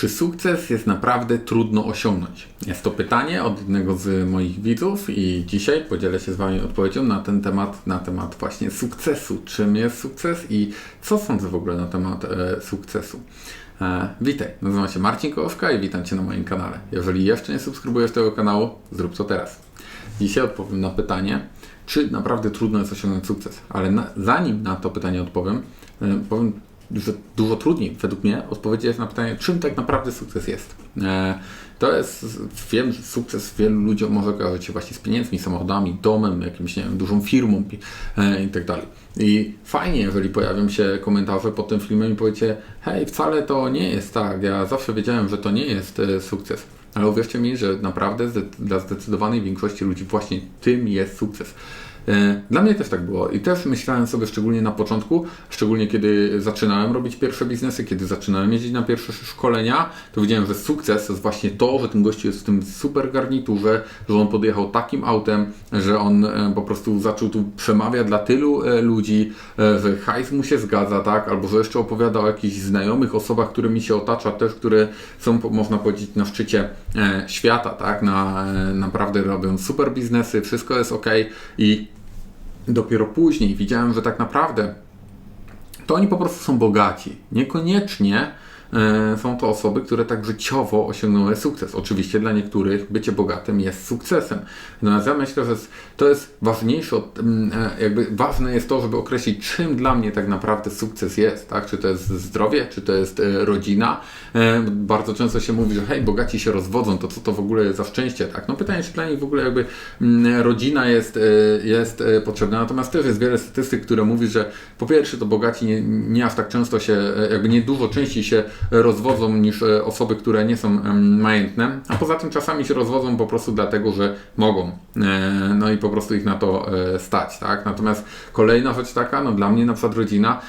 Czy sukces jest naprawdę trudno osiągnąć? Jest to pytanie od jednego z moich widzów i dzisiaj podzielę się z Wami odpowiedzią na ten temat, na temat właśnie sukcesu. Czym jest sukces i co sądzę w ogóle na temat e, sukcesu. E, witaj, nazywam się Marcin Kołowska i witam Cię na moim kanale. Jeżeli jeszcze nie subskrybujesz tego kanału, zrób to teraz. Dzisiaj odpowiem na pytanie, czy naprawdę trudno jest osiągnąć sukces. Ale na, zanim na to pytanie odpowiem, e, powiem że dużo trudniej, według mnie, odpowiedzieć na pytanie, czym tak naprawdę sukces jest. E, to jest, wiem, sukces wielu ludziom może kojarzyć się właśnie z pieniędzmi, samochodami, domem, jakimś, nie wiem, dużą firmą e, i tak dalej. I fajnie, jeżeli pojawią się komentarze pod tym filmem i powiecie, hej, wcale to nie jest tak, ja zawsze wiedziałem, że to nie jest e, sukces. Ale uwierzcie mi, że naprawdę dla zdecydowanej większości ludzi właśnie tym jest sukces. E, dla mnie też tak było i też myślałem sobie szczególnie na początku, szczególnie kiedy zaczynałem robić pierwsze biznesy, kiedy zaczynałem jeździć na pierwsze szkolenia, to widziałem, że sukces jest właśnie to, że ten gościu jest w tym super garniturze, że on podjechał takim autem, że on e, po prostu zaczął tu przemawiać dla tylu e, ludzi, że hajs mu się zgadza, tak, albo że jeszcze opowiada o jakichś znajomych osobach, którymi się otacza, też które są, można powiedzieć, na szczycie świata, tak, na, naprawdę robią super biznesy, wszystko jest ok i dopiero później widziałem, że tak naprawdę to oni po prostu są bogaci. Niekoniecznie są to osoby, które tak życiowo osiągnęły sukces. Oczywiście dla niektórych bycie bogatym jest sukcesem. Natomiast ja myślę, że to jest ważniejsze, mm, e, jakby ważne jest to, żeby określić, czym dla mnie tak naprawdę sukces jest, tak? Czy to jest zdrowie, czy to jest e, rodzina. Bardzo często się mówi, że hej, bogaci się rozwodzą, to co to w ogóle jest za szczęście, tak? No pytanie, czy dla nich w ogóle jakby mm, rodzina jest, jest potrzebna. Natomiast też jest wiele statystyk, które mówi, że po pierwsze to bogaci nie, nie aż tak często się, jakby nie dużo częściej się rozwodzą niż e, osoby, które nie są majętne, a poza tym czasami się rozwodzą po prostu dlatego, że mogą. E, no i po prostu ich na to e, stać, tak? Natomiast kolejna rzecz taka, no dla mnie na przykład rodzina,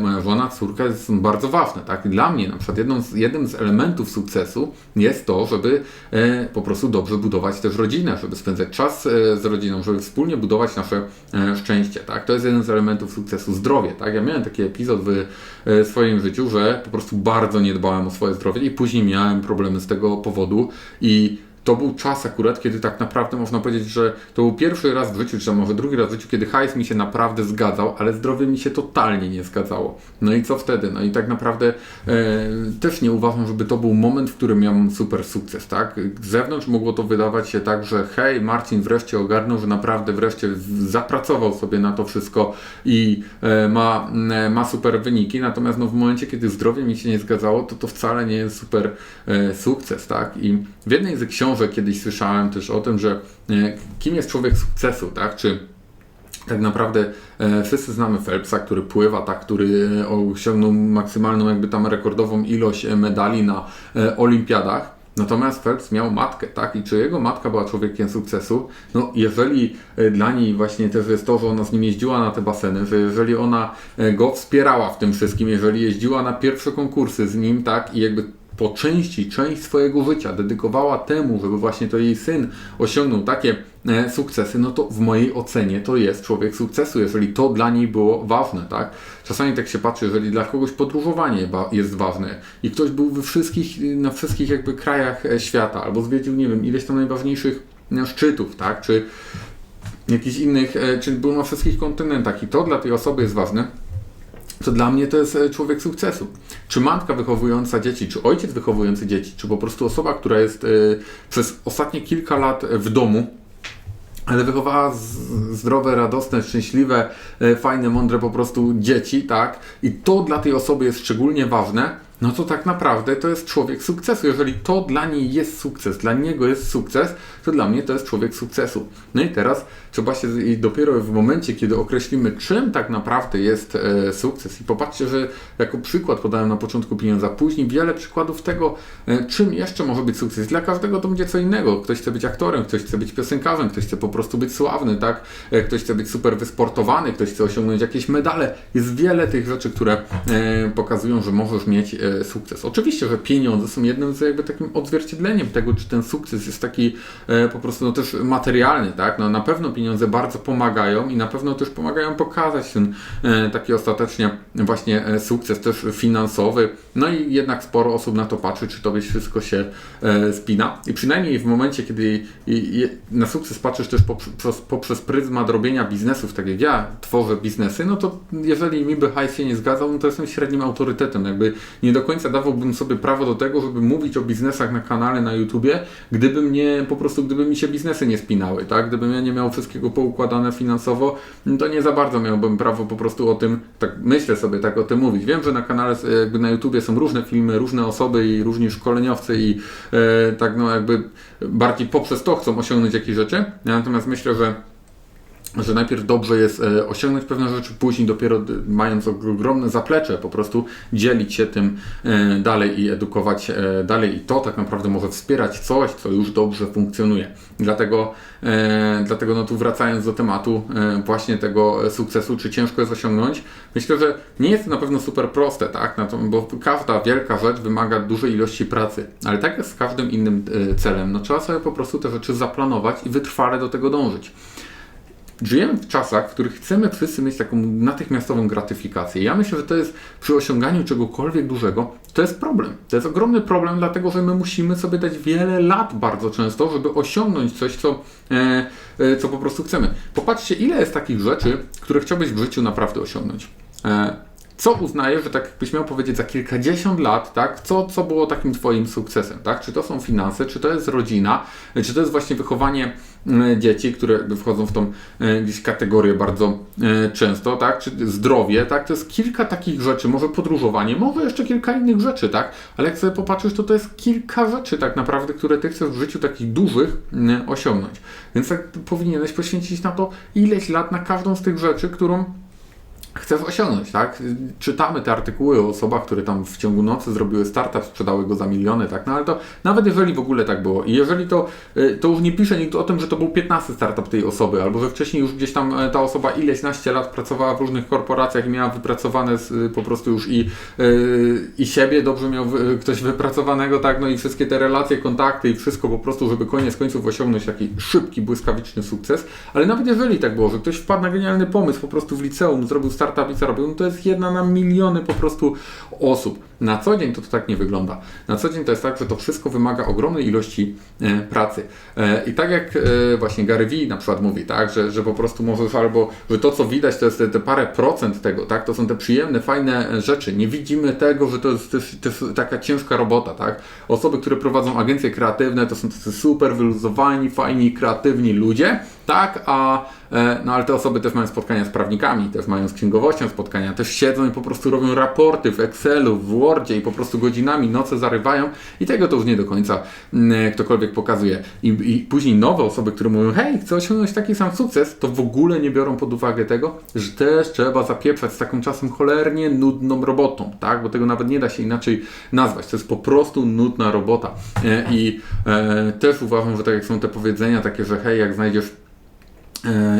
moja żona, córka są bardzo ważne, tak? Dla mnie na przykład jedną z, jednym z elementów sukcesu jest to, żeby po prostu dobrze budować też rodzinę, żeby spędzać czas z rodziną, żeby wspólnie budować nasze szczęście, tak? To jest jeden z elementów sukcesu. Zdrowie, tak? Ja miałem taki epizod w swoim życiu, że po prostu bardzo bardzo nie dbałem o swoje zdrowie i później miałem problemy z tego powodu i to był czas akurat, kiedy tak naprawdę można powiedzieć, że to był pierwszy raz w życiu, czy może drugi raz w życiu, kiedy hajs mi się naprawdę zgadzał, ale zdrowie mi się totalnie nie zgadzało. No i co wtedy? No i tak naprawdę e, też nie uważam, żeby to był moment, w którym miałem super sukces, tak? Z zewnątrz mogło to wydawać się tak, że hej, Marcin wreszcie ogarnął, że naprawdę wreszcie zapracował sobie na to wszystko i e, ma, e, ma super wyniki, natomiast no, w momencie, kiedy zdrowie mi się nie zgadzało, to to wcale nie jest super e, sukces, tak? I w jednej z książek książek kiedyś słyszałem też o tym, że e, kim jest człowiek sukcesu, tak? Czy tak naprawdę e, wszyscy znamy Phelpsa, który pływa, tak, który e, osiągnął maksymalną, jakby tam rekordową ilość medali na olimpiadach. Natomiast Phelps miał matkę, tak? I czy jego matka była człowiekiem sukcesu? No, jeżeli dla niej właśnie też jest to, że ona z nim jeździła na te baseny, że jeżeli ona go wspierała w tym wszystkim, jeżeli jeździła na pierwsze konkursy z nim, tak? I jakby po części część swojego życia dedykowała temu, żeby właśnie to jej syn osiągnął takie e, sukcesy, no to w mojej ocenie to jest człowiek sukcesu, jeżeli to dla niej było ważne, tak? Czasami tak się patrzy, jeżeli dla kogoś podróżowanie jest ważne i ktoś był we wszystkich, na wszystkich jakby krajach e, świata, albo zwiedził, nie wiem, ileś tam najważniejszych e, szczytów, tak? Czy jakichś innych, czy był na wszystkich kontynentach i to dla tej osoby jest ważne, to dla mnie to jest e, człowiek sukcesu. Czy matka wychowująca dzieci, czy ojciec wychowujący dzieci, czy po prostu osoba, która jest y, przez ostatnie kilka lat w domu, ale wychowała zdrowe, radosne, szczęśliwe, fajne, mądre po prostu dzieci, tak? I to dla tej osoby jest szczególnie ważne, no to tak naprawdę to jest człowiek sukcesu. Jeżeli to dla niej jest sukces, dla niego jest sukces, to dla mnie to jest człowiek sukcesu. No i teraz trzeba się i dopiero w momencie, kiedy określimy, czym tak naprawdę jest e, sukces, i popatrzcie, że jako przykład podałem na początku pieniądza, później wiele przykładów tego, e, czym jeszcze może być sukces. Dla każdego to będzie co innego. Ktoś chce być aktorem, ktoś chce być piosenkarzem, ktoś chce po prostu być sławny, tak? E, ktoś chce być super wysportowany, ktoś chce osiągnąć jakieś medale. Jest wiele tych rzeczy, które e, pokazują, że możesz mieć e, sukces. Oczywiście, że pieniądze są jednym z jakby takim odzwierciedleniem tego, czy ten sukces jest taki e, po prostu no też materialny, tak? No na pewno pieniądze bardzo pomagają i na pewno też pomagają pokazać ten e, taki ostatecznie właśnie e, sukces też finansowy. No i jednak sporo osób na to patrzy, czy tobie wszystko się e, spina. I przynajmniej w momencie, kiedy na sukces patrzysz też poprzez, poprzez pryzmat robienia biznesów, tak jak ja tworzę biznesy, no to jeżeli mi by hajs się nie zgadzał, no to jestem średnim autorytetem. Jakby nie do końca dawałbym sobie prawo do tego, żeby mówić o biznesach na kanale na YouTubie, gdyby mnie po prostu, gdyby mi się biznesy nie spinały, tak? Gdybym ja nie miał wszystkiego poukładane finansowo, no to nie za bardzo miałbym prawo po prostu o tym, tak myślę sobie, tak o tym mówić. Wiem, że na kanale, jakby na YouTubie są różne filmy, różne osoby i różni szkoleniowcy i e, tak no jakby bardziej poprzez to chcą osiągnąć jakieś rzeczy, natomiast myślę, że że najpierw dobrze jest e, osiągnąć pewne rzeczy, później dopiero mając ogromne zaplecze, po prostu dzielić się tym e, dalej i edukować e, dalej i to tak naprawdę może wspierać coś, co już dobrze funkcjonuje. Dlatego, dlatego no tu wracając do tematu właśnie tego sukcesu, czy ciężko jest osiągnąć, myślę, że nie jest to na pewno super proste, tak? Bo każda wielka rzecz wymaga dużej ilości pracy, ale tak jest z każdym innym celem. No trzeba sobie po prostu te rzeczy zaplanować i wytrwale do tego dążyć. Żyjemy w czasach, w których chcemy wszyscy mieć taką natychmiastową gratyfikację. Ja myślę, że to jest przy osiąganiu czegokolwiek dużego, to jest problem. To jest ogromny problem, dlatego że my musimy sobie dać wiele lat bardzo często, żeby osiągnąć coś, co, e, e, co po prostu chcemy. Popatrzcie, ile jest takich rzeczy, które chciałbyś w życiu naprawdę osiągnąć. E, co uznajesz, że tak jakbyś miał powiedzieć za kilkadziesiąt lat, tak, co, co było takim Twoim sukcesem, tak? Czy to są finanse, czy to jest rodzina, czy to jest właśnie wychowanie e, dzieci, które wchodzą w tą e, gdzieś kategorię bardzo e, często, tak? Czy zdrowie, tak? To jest kilka takich rzeczy, może podróżowanie, może jeszcze kilka innych rzeczy, tak? Ale jak sobie popatrzysz, to to jest kilka rzeczy tak naprawdę, które Ty chcesz w życiu takich dużych e, osiągnąć. Więc tak powinieneś poświęcić na to ileś lat na każdą z tych rzeczy, którą chcesz osiągnąć, tak? Czytamy te artykuły o osobach, które tam w ciągu nocy zrobiły startup, sprzedały go za miliony, tak? No ale to nawet jeżeli w ogóle tak było i jeżeli to, y, to już nie pisze nikt o tym, że to był 15 startup tej osoby, albo że wcześniej już gdzieś tam e, ta osoba ileś naście lat pracowała w różnych korporacjach i miała wypracowane y, po prostu już i, y, i siebie dobrze miał ktoś wypracowanego, tak? No i wszystkie te relacje, kontakty i wszystko po prostu, żeby koniec końców osiągnąć taki szybki, błyskawiczny sukces, ale nawet jeżeli tak było, że ktoś wpadł na genialny pomysł po prostu w liceum, zrobił startup i zarobił, no to jest jedna na miliony po prostu osób. Na co dzień to, to tak nie wygląda. Na co dzień to jest tak, że to wszystko wymaga ogromnej ilości e, pracy. E, I tak jak e, właśnie Gary Vee na przykład mówi, tak, że, że po prostu możesz albo, że to co widać to jest te, te parę procent tego, tak, to są te przyjemne, fajne rzeczy. Nie widzimy tego, że to jest taka ciężka robota, tak. Osoby, które prowadzą agencje kreatywne, to są super wyluzowani, fajni, kreatywni ludzie, tak, a no ale te osoby też mają spotkania z prawnikami, też mają z księgowością spotkania, też siedzą i po prostu robią raporty w Excelu, w Wordzie i po prostu godzinami, noce zarywają i tego to już nie do końca mm, ktokolwiek pokazuje. I, I później nowe osoby, które mówią, hej, chcę osiągnąć taki sam sukces, to w ogóle nie biorą pod uwagę tego, że też trzeba zapieprzać z taką czasem cholernie nudną robotą, tak, bo tego nawet nie da się inaczej nazwać. To jest po prostu nudna robota. E, I e, też uważam, że tak jak są te powiedzenia takie, że hej, jak znajdziesz e,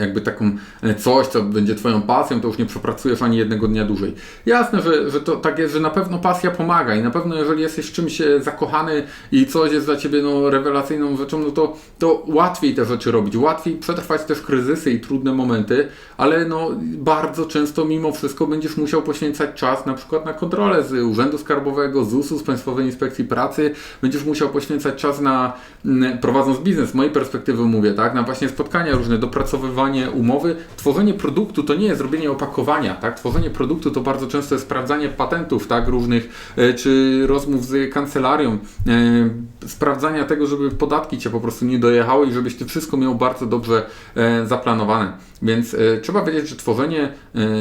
jakby taką e, coś, co będzie Twoją pasją, to już nie przepracujesz ani jednego dnia dłużej. Jasne, że, że to tak jest, że na pewno pasja pomaga i na pewno jeżeli jesteś czymś e, zakochany i coś jest dla Ciebie no, rewelacyjną rzeczą, no to, to łatwiej te rzeczy robić, łatwiej przetrwać też kryzysy i trudne momenty, ale no bardzo często mimo wszystko będziesz musiał poświęcać czas na przykład na kontrolę z Urzędu Skarbowego, ZUS-u, z Państwowej Inspekcji Pracy, będziesz musiał poświęcać czas na, mm, prowadząc biznes, z mojej perspektywy mówię, tak, na właśnie spotkania różne, dopracowywanie umowy. Tworzenie produktu to nie jest robienie opakowania, tak, tworzenie produktu to bardzo często jest sprawdzanie patentów, tak, różnych, e, czy rozmów z kancelarią, e, sprawdzania tego, żeby podatki Cię po prostu nie dojechały i żebyś Ty wszystko miał bardzo dobrze e, zaplanowane. Więc trzeba wiedzieć, że tworzenie,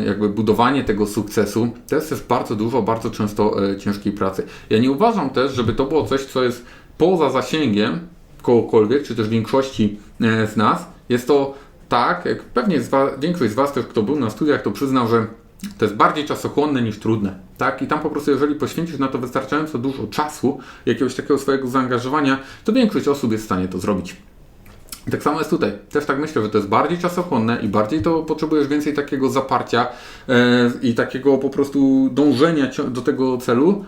jakby budowanie tego sukcesu to jest też bardzo dużo, bardzo często ciężkiej pracy. Ja nie uważam też, żeby to było coś, co jest poza zasięgiem kogokolwiek, czy też większości z nas. Jest to tak, jak pewnie z wa- większość z Was też, kto był na studiach, to przyznał, że to jest bardziej czasochłonne niż trudne. Tak? I tam po prostu, jeżeli poświęcisz na to wystarczająco dużo czasu, jakiegoś takiego swojego zaangażowania, to większość osób jest w stanie to zrobić. I tak samo jest tutaj. Też tak myślę, że to jest bardziej czasochłonne i bardziej to potrzebujesz więcej takiego zaparcia e, i takiego po prostu dążenia do tego celu,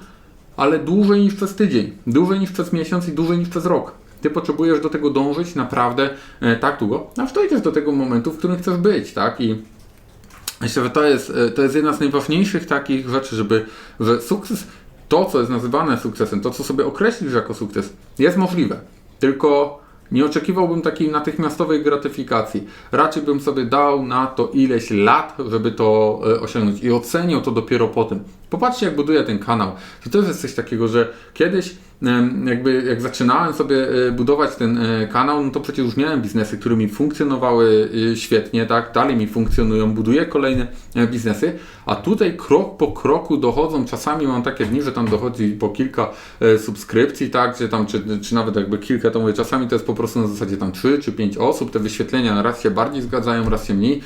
ale dłużej niż przez tydzień, dłużej niż przez miesiąc i dłużej niż przez rok. Ty potrzebujesz do tego dążyć naprawdę e, tak długo, aż dojdziesz do tego momentu, w którym chcesz być, tak? I myślę, że to jest, e, to jest jedna z najważniejszych takich rzeczy, żeby, że sukces, to co jest nazywane sukcesem, to co sobie określisz jako sukces, jest możliwe. Tylko nie oczekiwałbym takiej natychmiastowej gratyfikacji. Raczej bym sobie dał na to ileś lat, żeby to e, osiągnąć i ocenił to dopiero potem. Popatrzcie, jak buduję ten kanał. To też jest coś takiego, że kiedyś jakby jak zaczynałem sobie e, budować ten e, kanał, no to przecież już miałem biznesy, które mi funkcjonowały e, świetnie, tak? Dalej mi funkcjonują, buduję kolejne e, biznesy, a tutaj krok po kroku dochodzą, czasami mam takie dni, że tam dochodzi po kilka subskrypcji, tak? Czy tam, czy, czy nawet jakby kilka, to mówię, czasami to jest po prostu na zasadzie tam 3 czy 5 osób, te wyświetlenia raz się bardziej zgadzają, raz się mniej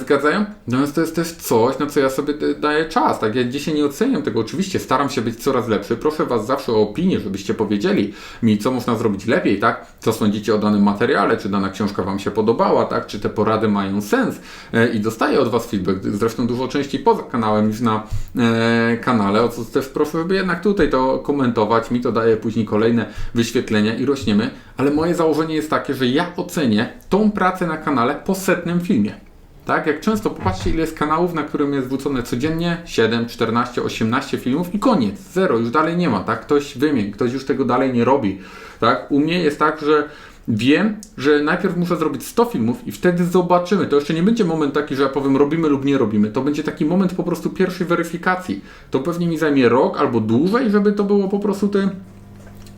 zgadzają, natomiast to jest też coś, na co ja sobie daję czas, tak? Ja dzisiaj nie oceniam tego, oczywiście staram się być coraz lepszy, proszę Was zawsze o opinię, żebyście powiedzieli mi, co można zrobić lepiej, tak? Co sądzicie o danym materiale, czy dana książka Wam się podobała, tak? Czy te porady mają sens e, i dostaję od Was feedback, zresztą dużo częściej poza kanałem niż na e, kanale, o co też proszę, żeby jednak tutaj to komentować, mi to daje później kolejne wyświetlenia i rośniemy, ale moje założenie jest takie, że ja ocenię tą pracę na kanale po setnym filmie. Tak, jak często popatrzcie, ile jest kanałów, na którym jest wrzucone codziennie 7, 14, 18 filmów i koniec, zero, już dalej nie ma, tak? Ktoś wymień, ktoś już tego dalej nie robi, tak? U mnie jest tak, że wiem, że najpierw muszę zrobić 100 filmów i wtedy zobaczymy. To jeszcze nie będzie moment taki, że ja powiem robimy lub nie robimy. To będzie taki moment po prostu pierwszej weryfikacji. To pewnie mi zajmie rok albo dłużej, żeby to było po prostu te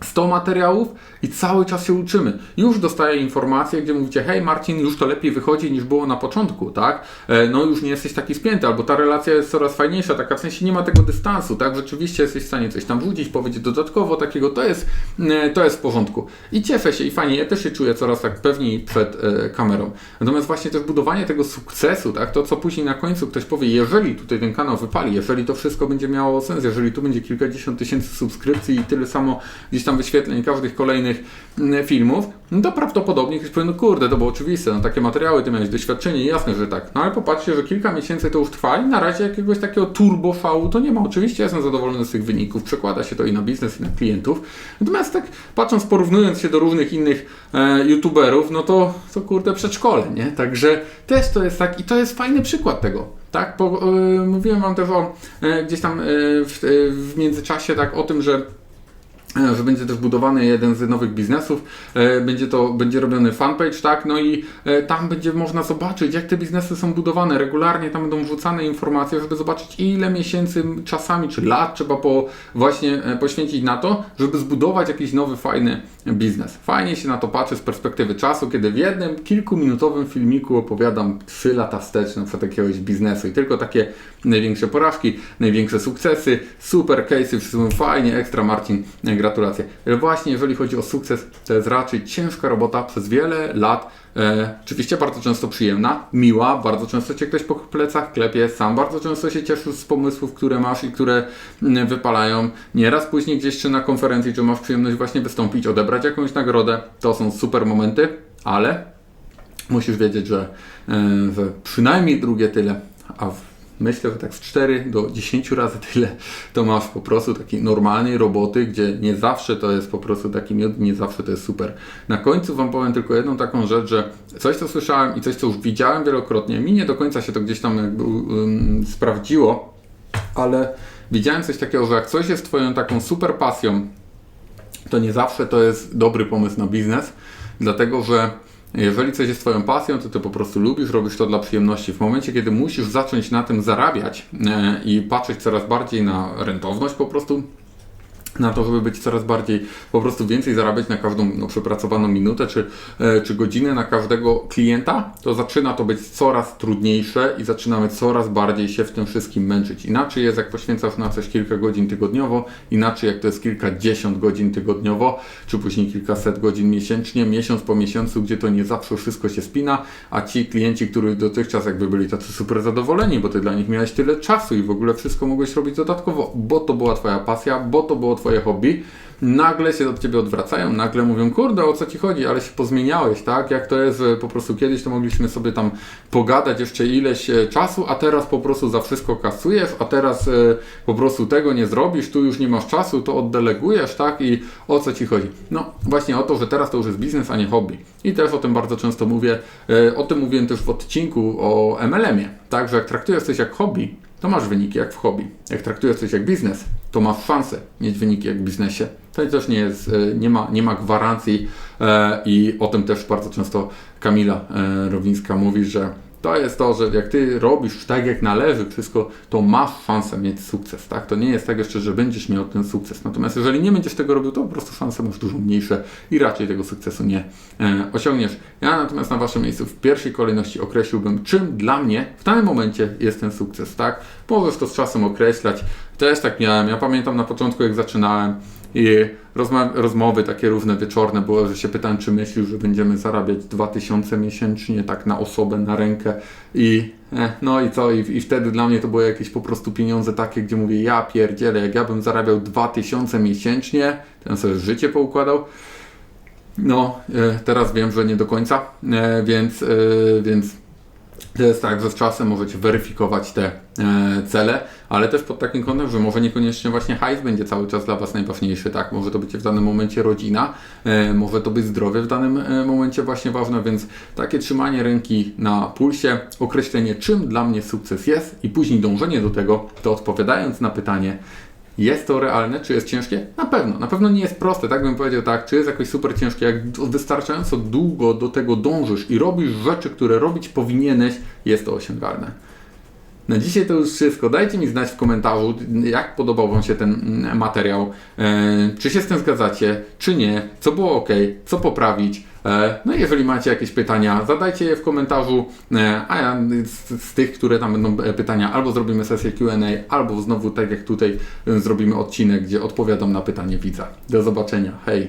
100 materiałów i cały czas się uczymy. Już dostaję informacje, gdzie mówicie, hej Marcin, już to lepiej wychodzi niż było na początku, tak? E, No już nie jesteś taki spięty, albo ta relacja jest coraz fajniejsza, taka w sensie nie ma tego dystansu, tak? Rzeczywiście jesteś w stanie coś tam wrzucić, powiedzieć dodatkowo takiego, to jest, e, to jest w porządku. I cieszę się i fajnie, ja też się czuję coraz tak pewniej przed e, kamerą. Natomiast właśnie też budowanie tego sukcesu, tak? To co później na końcu ktoś powie, jeżeli tutaj ten kanał wypali, jeżeli to wszystko będzie miało sens, jeżeli tu będzie kilkadziesiąt tysięcy subskrypcji i tyle samo gdzieś tam wyświetleń każdych kolejnych mm, filmów, no to prawdopodobnie ktoś powie, no kurde, to było oczywiste, no takie materiały, ty miałeś doświadczenie, jasne, że tak. No ale popatrzcie, że kilka miesięcy to już trwa i na razie jakiegoś takiego turbo szału to nie ma. Oczywiście jestem zadowolony z tych wyników, przekłada się to i na biznes, i na klientów. Natomiast tak patrząc, porównując się do różnych innych e, youtuberów, no to, to kurde przedszkole, nie? Także też to jest tak i to jest fajny przykład tego. Tak, bo e, mówiłem wam też o e, gdzieś tam e, w, w międzyczasie tak o tym, że że będzie też budowany jeden z nowych biznesów, e, będzie to, będzie robiony fanpage, tak, no i e, tam będzie można zobaczyć, jak te biznesy są budowane, regularnie tam będą wrzucane informacje, żeby zobaczyć ile miesięcy, czasami czy lat trzeba po, właśnie e, poświęcić na to, żeby zbudować jakiś nowy, fajny biznes. Fajnie się na to patrzy z perspektywy czasu, kiedy w jednym kilkuminutowym filmiku opowiadam 3 lata wstecz na przykład jakiegoś biznesu i tylko takie największe porażki, największe sukcesy, super case'y, wszystko fajnie, ekstra Marcin, e, gratulacje. Właśnie jeżeli chodzi o sukces, to jest raczej ciężka robota przez wiele lat, e, oczywiście bardzo często przyjemna, miła, bardzo często Cię ktoś po plecach klepie, sam bardzo często się cieszysz z pomysłów, które masz i które mm, wypalają. Nieraz później gdzieś czy na konferencji, czy masz przyjemność właśnie wystąpić, odebrać jakąś nagrodę, to są super momenty, ale musisz wiedzieć, że, e, przynajmniej drugie tyle, a w, myślę, że tak z 4 do 10 razy tyle to masz po prostu takiej normalnej roboty, gdzie nie zawsze to jest po prostu taki miód, nie zawsze to jest super. Na końcu Wam powiem tylko jedną taką rzecz, że coś co słyszałem i coś co już widziałem wielokrotnie, mi nie do końca się to gdzieś tam jakby um, sprawdziło, ale widziałem coś takiego, że jak coś jest Twoją taką super pasją, to nie zawsze to jest dobry pomysł na biznes, dlatego że jeżeli coś jest Twoją pasją, to Ty po prostu lubisz, robisz to dla przyjemności. W momencie, kiedy musisz zacząć na tym zarabiać e, i patrzeć coraz bardziej na rentowność po prostu, na to, żeby być coraz bardziej, po prostu więcej zarabiać na każdą no, przepracowaną minutę czy, e, czy godzinę na każdego klienta, to zaczyna to być coraz trudniejsze i zaczynamy coraz bardziej się w tym wszystkim męczyć. Inaczej jest, jak poświęcasz na coś kilka godzin tygodniowo, inaczej jak to jest kilkadziesiąt godzin tygodniowo, czy później kilkaset godzin miesięcznie, miesiąc po miesiącu, gdzie to nie zawsze wszystko się spina, a ci klienci, którzy dotychczas jakby byli tacy super zadowoleni, bo ty dla nich miałeś tyle czasu i w ogóle wszystko mogłeś robić dodatkowo, bo to była twoja pasja, bo to było twoje hobby, nagle się od ciebie odwracają, nagle mówią, kurde, o co ci chodzi, ale się pozmieniałeś, tak? Jak to jest, że po prostu kiedyś to mogliśmy sobie tam pogadać jeszcze ileś e, czasu, a teraz po prostu za wszystko kasujesz, a teraz e, po prostu tego nie zrobisz, tu już nie masz czasu, to oddelegujesz, tak? I o co ci chodzi? No właśnie o to, że teraz to już jest biznes, a nie hobby. I też o tym bardzo często mówię, e, o tym mówiłem też w odcinku o MLM-ie, tak? Że jak traktujesz coś jak hobby, to masz wyniki jak w hobby. Jak traktujesz coś jak biznes, to masz szansę mieć wyniki jak w biznesie. To też nie jest, e, nie ma, nie ma gwarancji e, i o tym też bardzo często Kamila e, Rowińska mówi, że to jest to, że jak ty robisz tak jak należy wszystko, to masz szansę mieć sukces, tak? To nie jest tak jeszcze, że będziesz miał ten sukces. Natomiast jeżeli nie będziesz tego robił, to po prostu szanse masz dużo mniejsze i raczej tego sukcesu nie e, osiągniesz. Ja natomiast na waszym miejscu w pierwszej kolejności określiłbym, czym dla mnie w danym momencie jest ten sukces, tak? Możesz to z czasem określać. Też tak miałem. Ja pamiętam na początku, jak zaczynałem i rozmowy takie różne wieczorne było, że się pytałem, czy myślisz, że będziemy zarabiać 2000 miesięcznie, tak na osobę, na rękę. I e, no i co, I, i wtedy dla mnie to były jakieś po prostu pieniądze takie, gdzie mówię, ja pierdzielę, jak ja bym zarabiał 2000 miesięcznie, ten sobie życie poukładał, no, e, teraz wiem, że nie do końca, e, więc, e, więc to jest tak, że z czasem możecie weryfikować te e, cele, ale też pod takim kątem, że może niekoniecznie właśnie hajs będzie cały czas dla Was najważniejszy, tak? Może to być w danym momencie rodzina, e, może to być zdrowie w danym e, momencie właśnie ważne, więc takie trzymanie ręki na pulsie, określenie czym dla mnie sukces jest i później dążenie do tego, to odpowiadając na pytanie, jest to realne, czy jest ciężkie? Na pewno. Na pewno nie jest proste, tak bym powiedział tak. Czy jest jakoś super ciężkie? Jak wystarczająco długo do tego dążysz i robisz rzeczy, które robić powinieneś, jest to osiągalne. Na dzisiaj to już wszystko. Dajcie mi znać w komentarzu, jak podobał Wam się ten mm, materiał. E, czy się z tym zgadzacie, czy nie, co było ok, co poprawić. E, no i jeżeli macie jakieś pytania, zadajcie je w komentarzu, e, a ja z, z tych, które tam będą pytania, albo zrobimy sesję Q&A, albo znowu tak jak tutaj zrobimy odcinek, gdzie odpowiadam na pytanie widza. Do zobaczenia. Hej!